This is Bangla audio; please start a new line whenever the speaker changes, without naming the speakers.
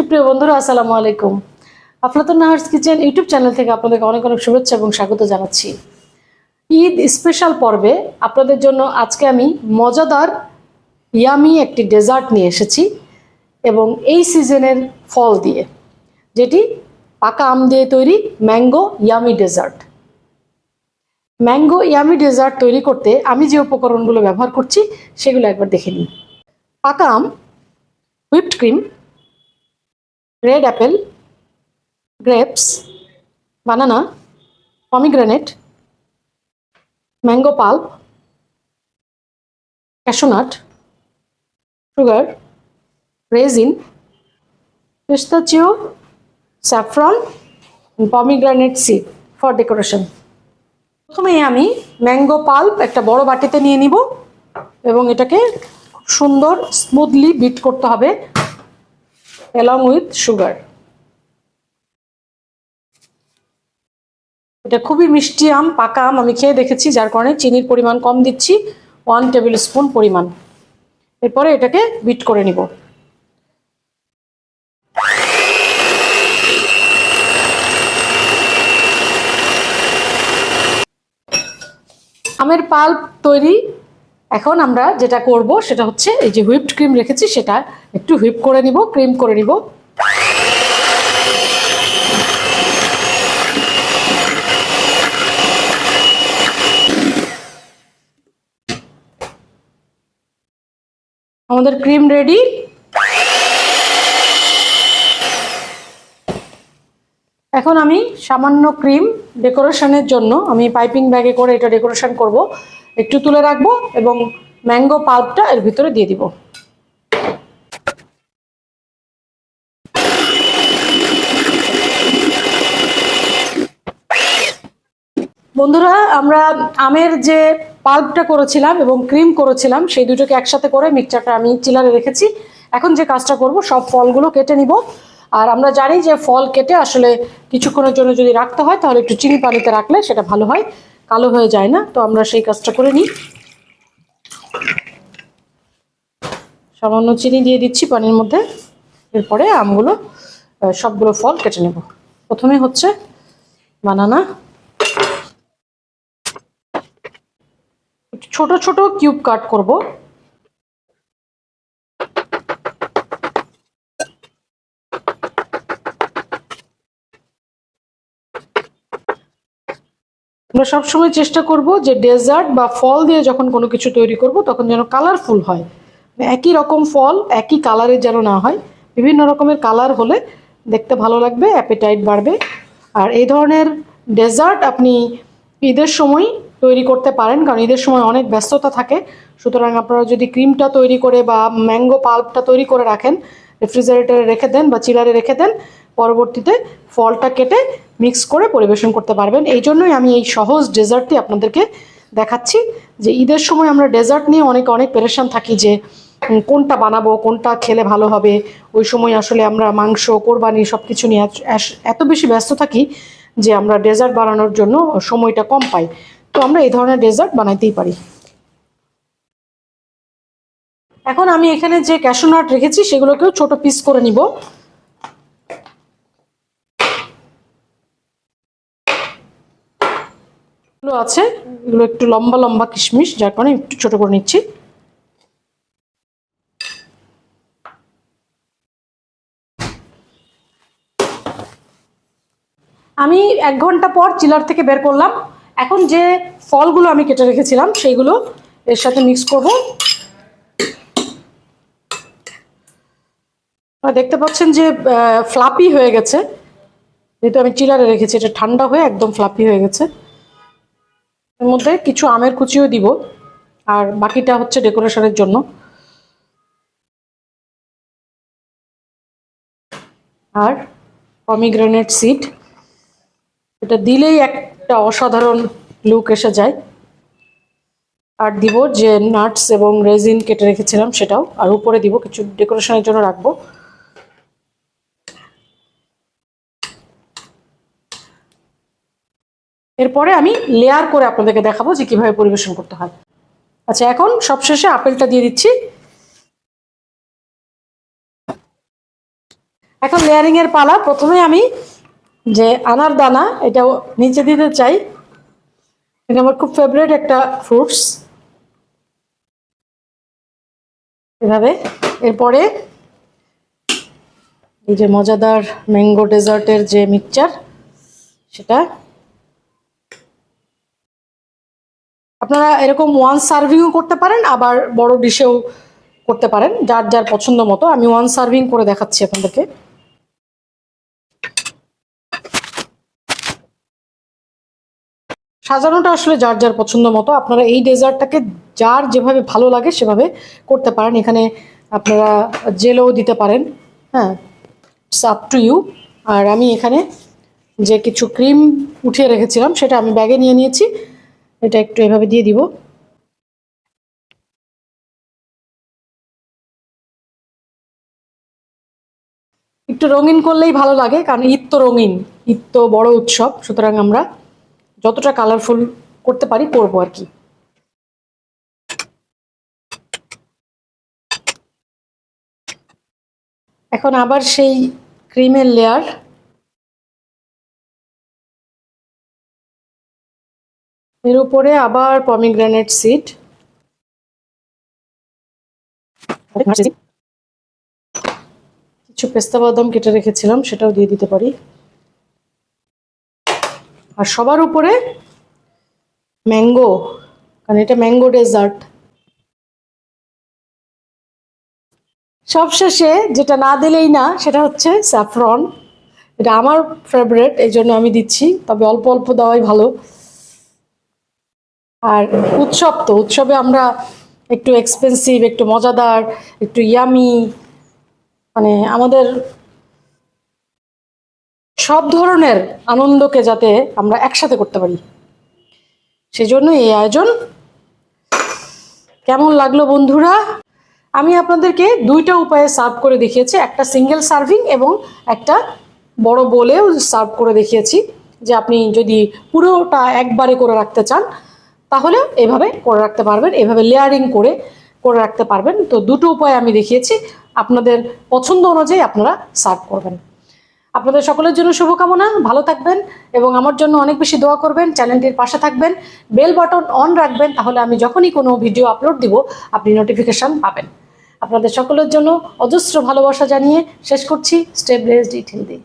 সুপ্রিয় বন্ধুরা, আসসালামু আলাইকুম। Aflatun Nahar's kitchen YouTube channel থেকে আপনাদেরকে অনেক অনেক শুভেচ্ছা এবং স্বাগত জানাচ্ছি। ঈদ স্পেশাল পর্বে আপনাদের জন্য আজকে আমি মজাদার, ইয়ামি একটি ডেজার্ট নিয়ে এসেছি এবং এই সিজনের ফল দিয়ে, যেটি পাকা আম দিয়ে তৈরি mango yummy dessert. Mango yummy dessert তৈরি করতে আমি যে উপকরণগুলো ব্যবহার করছি, সেগুলো একবার দেখে নিই পাকা আম whipped cream red apple grapes banana pomegranate mango pulp cashew nut sugar raisin pistachio saffron pomegranate seed for decoration প্রথমে আমি ম্যাঙ্গো পাল্প একটা বড় বাটিতে নিয়ে নিব এবং এটাকে সুন্দর স্মুথলি বিট করতে হবে। অ্যালং উইথ সুগার এটা খুবই মিষ্টি আম, পাকা আম আমি খেয়ে দেখেছি, যার কারণে চিনির পরিমাণ কম দিচ্ছি ওয়ান টেবিল স্পুন পরিমাণ। এরপরে এটাকে বিট করে নিব। আমের পাল্প তৈরি এখন আমরা যেটা করব সেটা হচ্ছে এই যে হুইপড ক্রিম রেখেছি, সেটা একটু হুইপ করে নিব ক্রিম করে নিব। আমাদের ক্রিম রেডি এখন আমি সামান্য ক্রিম ডেকোরেশনের জন্য আমি পাইপিং ব্যাগে করে এটা ডেকোরেশন করব। একটু তুলে রাখব এবং ম্যাঙ্গো পাল্পটা এর ভিতরে দিয়ে দিব। বন্ধুরা, আমরা আমের যে পাল্পটা করেছিলাম এবং ক্রিম করেছিলাম, সেই দুটোকে একসাথে করে মিক্সচারটা আমি চিলারে রেখেছি। এখন যে কাজটা করব, সব ফলগুলো কেটে নিব। আর আমরা জানি যে ফল কেটে আসলে কিছুক্ষণের জন্য যদি রাখতে হয়, তাহলে একটু চিনি পানিতে রাখলে সেটা ভালো হয়। কালো হয়ে যায় না, তো আমরা সেই কাজটা করে নিই। সামান্য চিনি দিয়ে দিচ্ছি পানির মধ্যে। এরপরে আমগুলো সবগুলো ফল কেটে নেব। প্রথমে হচ্ছে বানানা। ছোট ছোট কিউব কাট করব। আমরা সবসময় চেষ্টা করব যে ডেজার্ট বা ফল দিয়ে যখন কোনো কিছু তৈরি করব, তখন যেন কালারফুল হয়। একই রকম ফল, একই কালারের যেন না হয়। বিভিন্ন রকমের কালার হলে দেখতে ভালো লাগবে অ্যাপেটাইট বাড়বে। আর এই ধরনের ডেজার্ট আপনি ঈদের সময় তৈরি করতে পারেন, কারণ ঈদের সময় অনেক ব্যস্ততা থাকে। সুতরাং আপনারা যদি ক্রিমটা তৈরি করে বা ম্যাঙ্গো পাল্পটা তৈরি করে রাখেন রেফ্রিজারেটরে রেখে দেন বা চিলারে রেখে দেন, পরবর্তীতে ফলটা কেটে মিক্স করে পরিবেশন করতে পারবেন। এই জন্যই আমি এই সহজ ডেজার্টটি আপনাদেরকে দেখাচ্ছি যে ঈদের সময় আমরা ডেজার্ট নিয়ে অনেক অনেক পেরেশান থাকি যে কোনটা বানাবো, কোনটা খেলে ভালো হবে। ওই সময় আসলে আমরা মাংস, কোরবানি সব কিছু নিয়ে এত- বেশি ব্যস্ত থাকি যে আমরা ডেজার্ট বানানোর জন্য সময়টা কম পাই। তো আমরা এই ধরনের ডেজার্ট বানাইতেই পারি। এখন আমি এখানে যে ক্যাশু নাট রেখেছি, সেগুলোকেও ছোট পিস করে নিব। আছে, এগুলো একটু লম্বা লম্বা কিশমিশ, যার কারণে একটু ছোট করে নিচ্ছি। আমি এক ঘণ্টা পর চিলার থেকে বের করলাম। এখন যে ফলগুলো আমি কেটে রেখেছিলাম, সেইগুলো এর সাথে মিক্স করব। দেখতে পাচ্ছেন যে ফ্লাপি হয়ে গেছে। যেহেতু আমি চিলারে রেখেছি, এটা ঠান্ডা হয়ে একদম ফ্লাপি হয়ে গেছে। এর মধ্যে কিছু আমের কুচিও দিব, আর বাকিটা হচ্ছে ডেকোরেশনের জন্য। আর পমিগ্রানেট সিড এটা দিলেই একটা অসাধারণ লুক এসে যায়। আর দিব যে নাটস এবং রেজিন কেটে রেখেছিলাম সেটাও, আর উপরে দিব কিছু ডেকোরেশনের জন্য রাখব। এরপরে আমি লেয়ার করে আপনাদেরকে দেখাবো যে কীভাবে পরিবেশন করতে হয়। আচ্ছা এখন সবশেষে আপেলটা দিয়ে দিচ্ছি। এখন লেয়ারিং এর পালা। প্রথমে আমি যে আনার দানা এটা নিচে দিতে চাই। এটা আমার খুব ফেভারিট একটা ফ্রুটস এভাবে। এরপরে এই যে মজাদার ম্যাঙ্গো ডেজার্টের যে মিক্সচার সেটা আপনারা এরকম ওয়ান সার্ভিংও করতে পারেন, আবার বড় ডিশেও করতে পারেন, যার যার পছন্দ মতো। আমি ওয়ান সার্ভিং করে দেখাচ্ছি আপনাদেরকে। সাজানোটা আসলে যার যার পছন্দ মতো। আপনারা এই ডেজার্টটাকে যার যেভাবে ভালো লাগে সেভাবে করতে পারেন। এখানে আপনারা জেলও দিতে পারেন। হ্যাঁ ইটস আপ টু ইউ আর আমি এখানে যে কিছু ক্রিম উঠিয়ে রেখেছিলাম, সেটা আমি ব্যাগে নিয়ে নিয়েছি। এটা একটু এভাবে দিয়ে দিব। একটু রঙিন করলেই ভালো লাগে, কারণ ঈদ তো রঙিন, ঈদ তো বড় উৎসব, সুতরাং আমরা যতটা কালারফুল করতে পারি করব আর কি। এখন আবার সেই ক্রিমের লেয়ার এর উপরে আবার পমিগ্রানেট সিড কিছু পেস্তা বাদাম কেটে রেখেছিলাম, সেটাও দিয়ে দিতে পারি। আর সবার উপরে ম্যাঙ্গো কারণ এটা ম্যাঙ্গো ডেজার্ট সবশেষে যেটা না দিলেই না, সেটা হচ্ছে স্যাফরন এটা আমার ফেভারেট এই জন্য আমি দিচ্ছি, তবে অল্প অল্প দেওয়াই ভালো। আর উৎসব তো, উৎসবে আমরা একটু এক্সপেন্সিভ একটু মজাদার, একটু ইয়ামি মানে আমাদের সব ধরনের আনন্দকে যাতে আমরা একসাথে করতে পারি। সেজন্য এই আয়োজন। কেমন লাগল বন্ধুরা? আমি আপনাদেরকে দুইটা উপায়ে সার্ভ করে দেখিয়েছি, একটা সিঙ্গেল সার্ভিং এবং একটা বড় বলেও সার্ভ করে দেখিয়েছি যে আপনি যদি পুরোটা একবারে করে রাখতে চান তাহলে এভাবে করে রাখতে পারবেন, এভাবে লেয়ারিং করে করে রাখতে পারবেন। তো দুটো উপায় আমি দেখিয়েছি, আপনাদের পছন্দ অনুযায়ী আপনারা সার্ভ করবেন। আপনাদের সকলের জন্য শুভকামনা, ভালো থাকবেন এবং আমার জন্য অনেক বেশি দোয়া করবেন, চ্যানেলটির পাশে থাকবেন, বেল বাটন অন রাখবেন, তাহলে আমি যখনই কোনো ভিডিও আপলোড দিব, আপনি নোটিফিকেশন পাবেন। আপনাদের সকলের জন্য অজস্র ভালোবাসা জানিয়ে শেষ করছি, স্টেপ ব্লেসড ইট হিন্দি